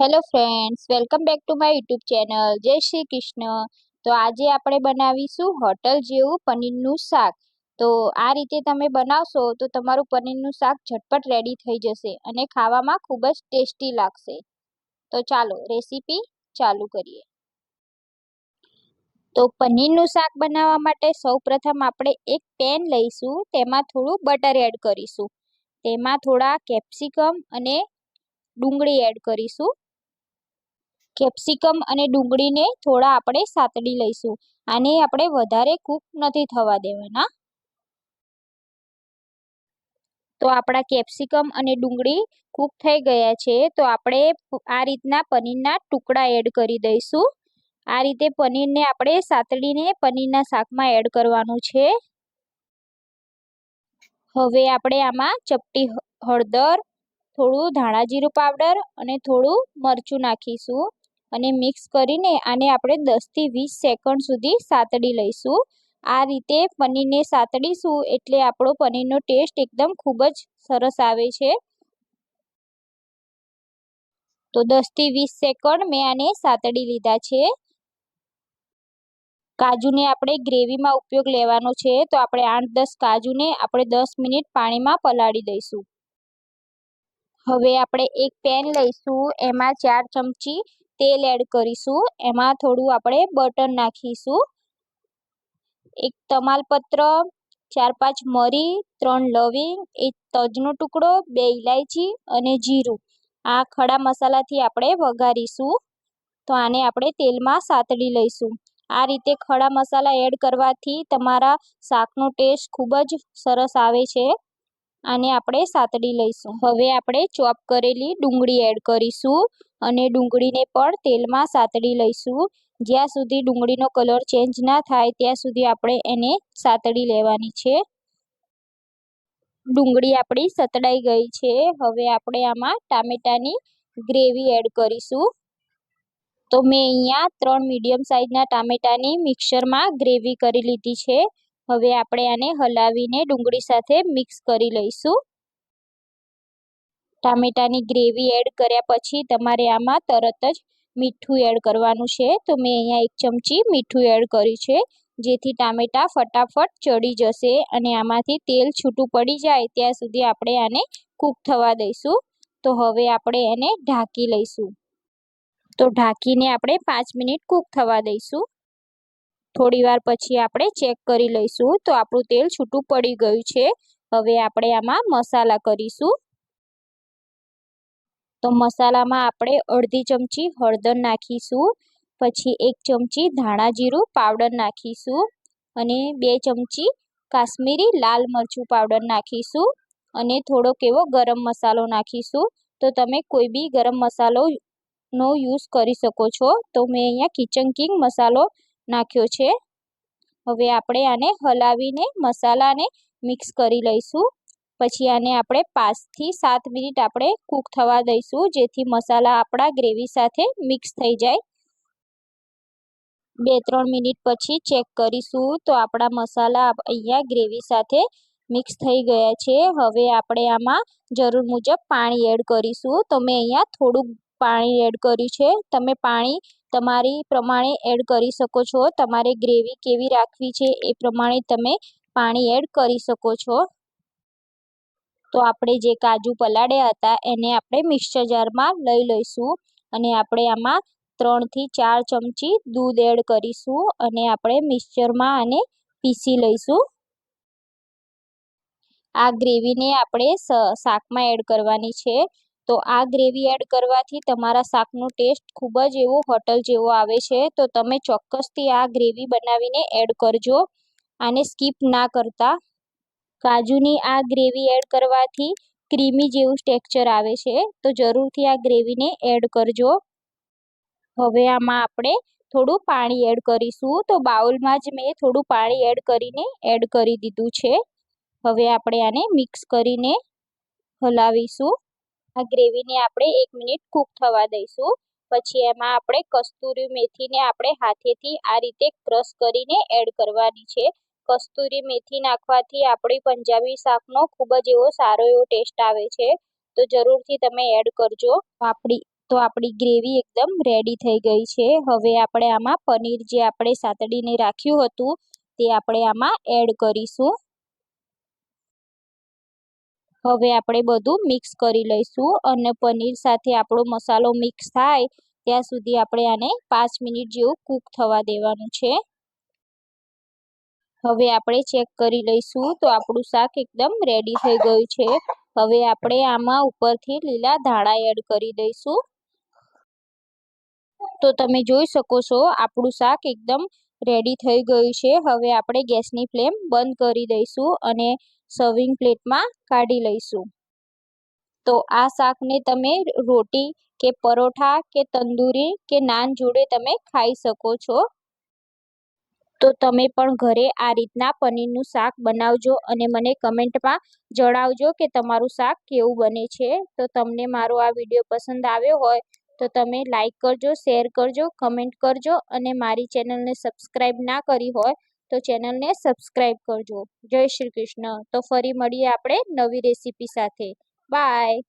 Hello friends welcome back to my YouTube channel જય શ્રી કૃષ્ણ. તો આજે આપણે બનાવીશું હોટલ જેવું પનીરનું શાક. તો આ રીતે તમે બનાવશો તો તમારું પનીરનું શાક ઝટપટ રેડી થઈ જશે અને ખાવામાં ખૂબ જ ટેસ્ટી લાગશે. તો ચાલો રેસીપી ચાલુ કરીએ. તો પનીરનું શાક બનાવવા માટે સૌપ્રથમ આપણે એક પેન લઈશું, તેમાં થોડું બટર એડ કરીશું. તેમાં થોડા કેપ્સિકમ અને ડુંગળી એડ કરીશું. કેપ્સિકમ અને ડુંગળીને થોડા આપણે સાતડી લઈશું. આને આપણે વધારે કૂક નથી થવા દેવાના. તો આપણા કેપ્સિકમ અને ડુંગળી કૂક થઈ ગયા છે, તો આપણે આ રીતના પનીરના ટુકડા એડ કરી દઈશું. આ રીતે પનીરને આપણે સાતડીને પનીરના શાકમાં એડ કરવાનું છે. હવે આપણે આમાં ચપટી હળદર, થોડું ધાણા જીરું પાવડર અને થોડું મરચું નાખીશું. અને મિક્સ કરીને આને આપણે દસથી વીસ સેકન્ડ સુધી સાતડી લઈશું. આ રીતે પનીરને સાતડીશું એટલે આપણો પનીરનો ટેસ્ટ એકદમ ખૂબ જ સરસ આવે છે. તો દસથી વીસ સેકન્ડ મેં આને સાતડી લીધા છે. કાજુને આપણે ગ્રેવીમાં ઉપયોગ લેવાનો છે તો આપણે આઠ દસ કાજુને આપણે દસ મિનિટ પાણીમાં પલાળી દઈશું. હવે આપણે એક પેન લઈશું, એમાં ચાર ચમચી તેલ એડ કરીશું. એમાં થોડું આપણે બટર નાખીશું. એક તમાલપત્ર, ચાર પાંચ મરી, ત્રણ લવિંગ, એક તજનો ટુકડો, બે ઇલાયચી અને જીરું. આ ખડા મસાલાથી આપણે વઘારીશું. તો આને આપણે તેલમાં સાતડી લઈશું. આ રીતે ખડા મસાલા એડ કરવાથી તમારા શાકનો ટેસ્ટ ખૂબ જ સરસ આવે છે. આને આપણે સાતડી લઈશું. હવે આપણે ચોપ કરેલી ડુંગળી એડ કરીશું અને ડુંગળીને પણ તેલમાં સાતડી લઈશું. જ્યાં સુધી ડુંગળીનો કલર ચેન્જ ના થાય, ત્યાં સુધી આપણે એને સાતડી લેવાની છે. ડુંગળી આપણી સતડાઈ ગઈ છે. હવે આપણે આમાં ટામેટાની ગ્રેવી એડ કરીશું. તો મેં અહીંયા ત્રણ મીડિયમ સાઇઝના ટામેટાની મિક્સરમાં ગ્રેવી કરી લીધી છે. હવે આપણે આને હલાવીને ડુંગળી સાથે મિક્સ કરી લઈશું. ટામેટાની ગ્રેવી એડ કર્યા પછી તમારે આમાં તરત જ મીઠું એડ કરવાનું છે. તો મેં અહીંયા એક ચમચી મીઠું એડ કર્યું છે, જેથી ટામેટાં ફટાફટ ચડી જશે અને આમાંથી તેલ છૂટું પડી જાય ત્યાં સુધી આપણે આને કૂક થવા દઈશું. તો હવે આપણે એને ઢાંકી લઈશું. તો ઢાંકીને આપણે પાંચ મિનિટ કૂક થવા દઈશું. થોડી વાર પછી આપણે ચેક કરી લઈશું. તો આપણું તેલ છૂટું પડી ગયું છે. હવે આપણે આમાં મસાલા કરીશું. તો મસાલામાં આપણે અડધી ચમચી હળદર નાખીશું. પછી એક ચમચી ધાણા જીરું પાવડર નાખીશું. અને બે ચમચી કાશ્મીરી લાલ મરચું પાવડર નાખીશું. અને થોડોક એવો ગરમ મસાલો નાખીશું. તો તમે કોઈ બી ગરમ મસાલો નો યુઝ કરી શકો છો. તો મેં અહીંયા કિચન કિંગ મસાલો નાખ્યો છે. હવે આપણે આને હલાવીને મસાલાને મિક્સ કરી લઈશું. પછી આને આપણે પાંચથી સાત મિનિટ આપણે કૂક થવા દઈશું, જેથી મસાલા આપણા ગ્રેવી સાથે મિક્સ થઈ જાય. બે ત્રણ મિનિટ પછી ચેક કરીશું તો આપણા મસાલા અહીંયા ગ્રેવી સાથે મિક્સ થઈ ગયા છે. હવે આપણે આમાં જરૂર મુજબ પાણી એડ કરીશું. તો મેં અહીંયા થોડુંક પાણી એડ કર્યું છે. તમે પાણી તમારી પ્રમાણે એડ કરી શકો છો. તમારે ગ્રેવી કેવી રાખવી છે એ પ્રમાણે તમે પાણી એડ કરી શકો છો. તો આપણે જે કાજુ પલાળ્યા હતા એને આપણે મિક્સર જારમાં લઈ લઈશું અને આપણે આમાં ત્રણથી ચાર ચમચી દૂધ એડ કરીશું અને આપણે મિક્સચરમાં આને પીસી લઈશું. આ ગ્રેવીને આપણે શાકમાં એડ કરવાની છે. તો આ ગ્રેવી એડ કરવાથી તમારા શાકનો ટેસ્ટ ખૂબ જ એવો હોટલ જેવો આવે છે. તો તમે ચોક્કસથી આ ગ્રેવી બનાવીને એડ કરજો. આને સ્કીપ ના કરતા. કાજુની આ ગ્રેવી એડ કરવાથી ક્રીમી જેવું ટેક્સચર આવે છે. તો જરૂરથી આ ગ્રેવીને એડ કરજો. હવે આમાં આપણે થોડું પાણી એડ કરીશું. તો બાઉલમાં જ મેં થોડું પાણી એડ કરીને એડ કરી દીધું છે. હવે આપણે આને મિક્સ કરીને હલાવીશું. આ ગ્રેવીને આપણે એક મિનિટ કૂક થવા દઈશું. પછી એમાં આપણે કસ્તુરી મેથીને આપણે હાથેથી આ રીતે ક્રશ કરીને એડ કરવાની છે. કસ્તુરી મેથી નાખવાથી આપણી પંજાબી શાકનો ખૂબ જ એવો સારો એવો ટેસ્ટ આવે છે. તો જરૂરથી તમે એડ કરજો. આપણી, તો આપણી ગ્રેવી એકદમ રેડી થઈ ગઈ છે. હવે આપણે આમાં પનીર જે આપણે સાતડીને રાખ્યું હતું તે આપણે આમાં એડ કરીશું. હવે આપણે બધું મિક્સ કરી લઈશું અને પનીર સાથે આપણો મસાલો મિક્સ થાય ત્યાં સુધી આપણે આને પાંચ મિનિટ જેવું કૂક થવા દેવાનું છે. હવે આપણે ચેક કરી લઈશું તો આપણું શાક એકદમ રેડી થઈ ગયું છે. હવે આપણે આમાં ઉપરથી લીલા ધાણા એડ કરી દઈશું. તો તમે જોઈ શકો છો આપણું શાક એકદમ રેડી થઈ ગયું છે. હવે આપણે ગેસની ફ્લેમ બંધ કરી દઈશું અને સર્વિંગ પ્લેટમાં કાઢી લઈશું. તો આ શાકને તમે રોટી કે પરોઠા કે તંદૂરી કે નાન જોડે તમે ખાઈ શકો છો. તો તમે પણ ઘરે આ રીતના પનીરનું શાક બનાવજો અને મને કમેન્ટમાં જણાવજો કે તમારું શાક કેવું બને છે. તો તમને મારો આ વીડિયો પસંદ આવ્યો હોય તો તમે લાઈક કરજો શેર કરજો કમેન્ટ કરજો અને મારી ચેનલને સબસ્ક્રાઈબ ના કરી હોય તો ચેનલને સબસ્ક્રાઈબ કરજો. જય શ્રી કૃષ્ણ. તો ફરી મળીએ આપણે નવી રેસીપી સાથે. બાય